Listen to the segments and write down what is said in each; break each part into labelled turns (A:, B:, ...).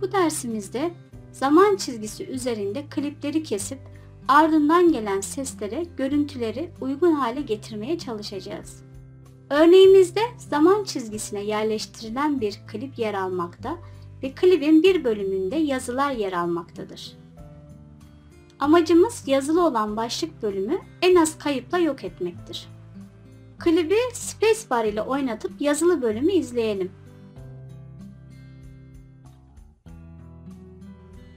A: Bu dersimizde zaman çizgisi üzerinde klipleri kesip ardından gelen seslere görüntüleri uygun hale getirmeye çalışacağız. Örneğimizde zaman çizgisine yerleştirilen bir klip yer almakta ve klibin bir bölümünde yazılar yer almaktadır. Amacımız yazılı olan başlık bölümü en az kayıpla yok etmektir. Klibi spacebar ile oynatıp yazılı bölümü izleyelim.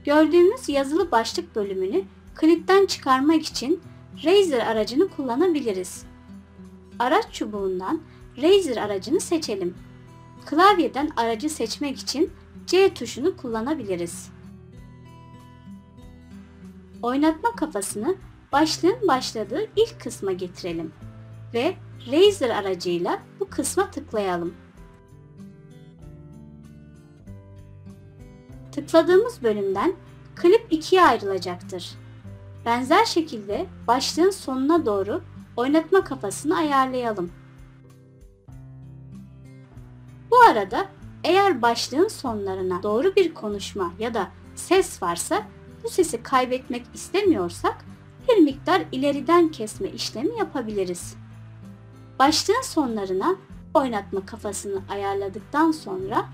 A: Gördüğümüz yazılı başlık bölümünü klipten çıkarmak için Razer aracını kullanabiliriz. Araç çubuğundan Razer aracını seçelim. Klavyeden aracı seçmek için C tuşunu kullanabiliriz. Oynatma kafasını başlığın başladığı ilk kısma getirelim ve Razer aracıyla bu kısma tıklayalım. Tıkladığımız bölümden klip ikiye ayrılacaktır. Benzer şekilde başlığın sonuna doğru oynatma kafasını ayarlayalım. Bu arada eğer başlığın sonlarına doğru bir konuşma ya da ses varsa bu sesi kaybetmek istemiyorsak bir miktar ileriden kesme işlemi yapabiliriz. Başlığın sonlarına oynatma kafasını ayarladıktan sonra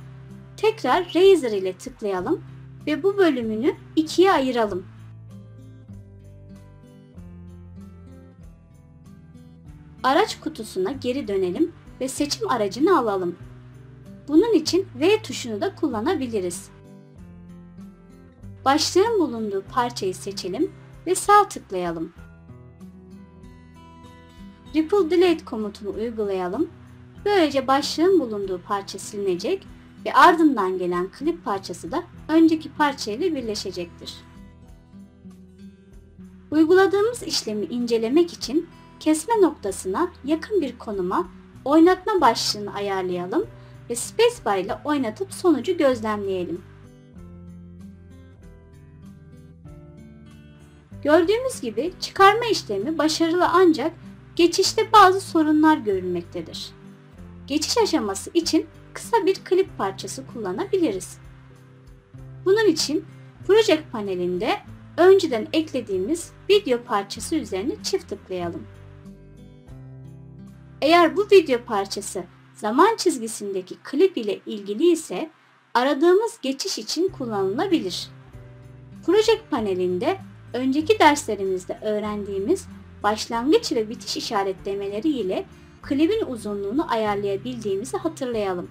A: tekrar Razer ile tıklayalım ve bu bölümünü ikiye ayıralım. Araç kutusuna geri dönelim ve seçim aracını alalım. Bunun için V tuşunu da kullanabiliriz. Başlığın bulunduğu parçayı seçelim ve sağ tıklayalım. Ripple Delete komutunu uygulayalım. Böylece başlığın bulunduğu parça silinecek ve ardından gelen klip parçası da önceki parça ile birleşecektir. Uyguladığımız işlemi incelemek için kesme noktasına yakın bir konuma oynatma başlığını ayarlayalım ve spacebar ile oynatıp sonucu gözlemleyelim. Gördüğümüz gibi çıkarma işlemi başarılı ancak geçişte bazı sorunlar görülmektedir. Geçiş aşaması için kısa bir klip parçası kullanabiliriz. Bunun için Project panelinde önceden eklediğimiz video parçası üzerine çift tıklayalım. Eğer bu video parçası zaman çizgisindeki klip ile ilgili ise aradığımız geçiş için kullanılabilir. Project panelinde önceki derslerimizde öğrendiğimiz başlangıç ve bitiş işaretlemeleri ile klibin uzunluğunu ayarlayabildiğimizi hatırlayalım.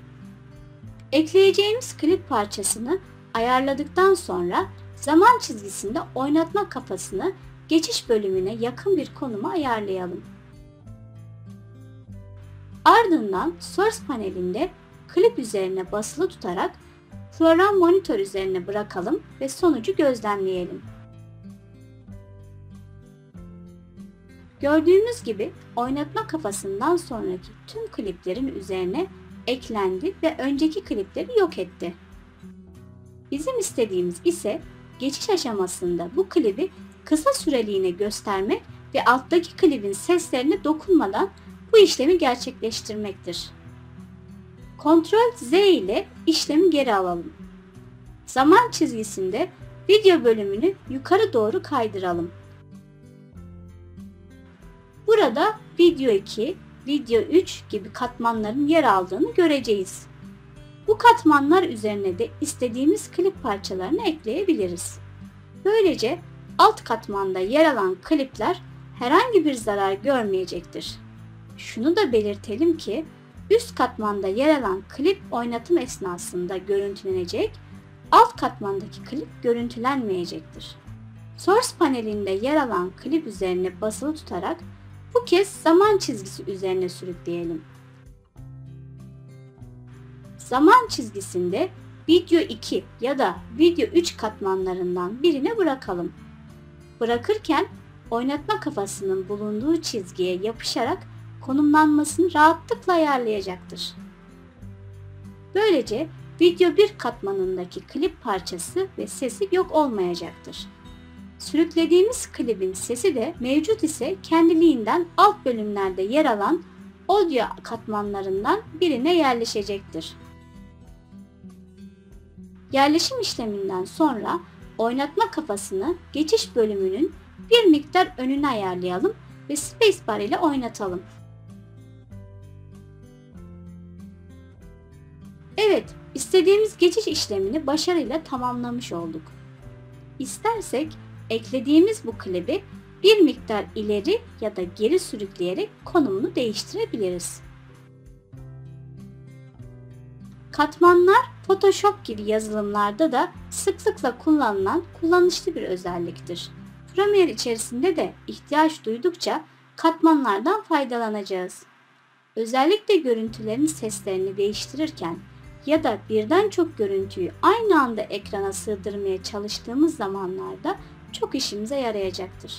A: Ekleyeceğimiz klip parçasını ayarladıktan sonra zaman çizgisinde oynatma kafasını geçiş bölümüne yakın bir konuma ayarlayalım. Ardından Source panelinde klip üzerine basılı tutarak program monitör üzerine bırakalım ve sonucu gözlemleyelim. Gördüğümüz gibi oynatma kafasından sonraki tüm kliplerin üzerine eklendi ve önceki klipleri yok etti. Bizim istediğimiz ise geçiş aşamasında bu klibi kısa süreliğine göstermek ve alttaki klibin seslerine dokunmadan bu işlemi gerçekleştirmektir. Ctrl Z ile işlemi geri alalım. Zaman çizgisinde video bölümünü yukarı doğru kaydıralım. Burada video 2, video 3 gibi katmanların yer aldığını göreceğiz. Bu katmanlar üzerine de istediğimiz klip parçalarını ekleyebiliriz. Böylece alt katmanda yer alan klipler herhangi bir zarar görmeyecektir. Şunu da belirtelim ki üst katmanda yer alan klip oynatım esnasında görüntülenecek, alt katmandaki klip görüntülenmeyecektir. Source panelinde yer alan klip üzerine basılı tutarak bu kez zaman çizgisi üzerine sürükleyelim. Zaman çizgisinde video 2 ya da video 3 katmanlarından birine bırakalım. Bırakırken oynatma kafasının bulunduğu çizgiye yapışarak konumlanmasını rahatlıkla ayarlayacaktır. Böylece video 1 katmanındaki klip parçası ve sesi yok olmayacaktır. Sürüklediğimiz klibin sesi de mevcut ise kendiliğinden alt bölümlerde yer alan audio katmanlarından birine yerleşecektir. Yerleşim işleminden sonra oynatma kafasını geçiş bölümünün bir miktar önüne ayarlayalım ve spacebar ile oynatalım. Evet, istediğimiz geçiş işlemini başarıyla tamamlamış olduk. İstersek eklediğimiz bu klibi bir miktar ileri ya da geri sürükleyerek konumunu değiştirebiliriz. Katmanlar Photoshop gibi yazılımlarda da sıklıkla kullanılan kullanışlı bir özelliktir. Premiere içerisinde de ihtiyaç duydukça katmanlardan faydalanacağız. Özellikle görüntülerin seslerini değiştirirken ya da birden çok görüntüyü aynı anda ekrana sığdırmaya çalıştığımız zamanlarda çok işimize yarayacaktır.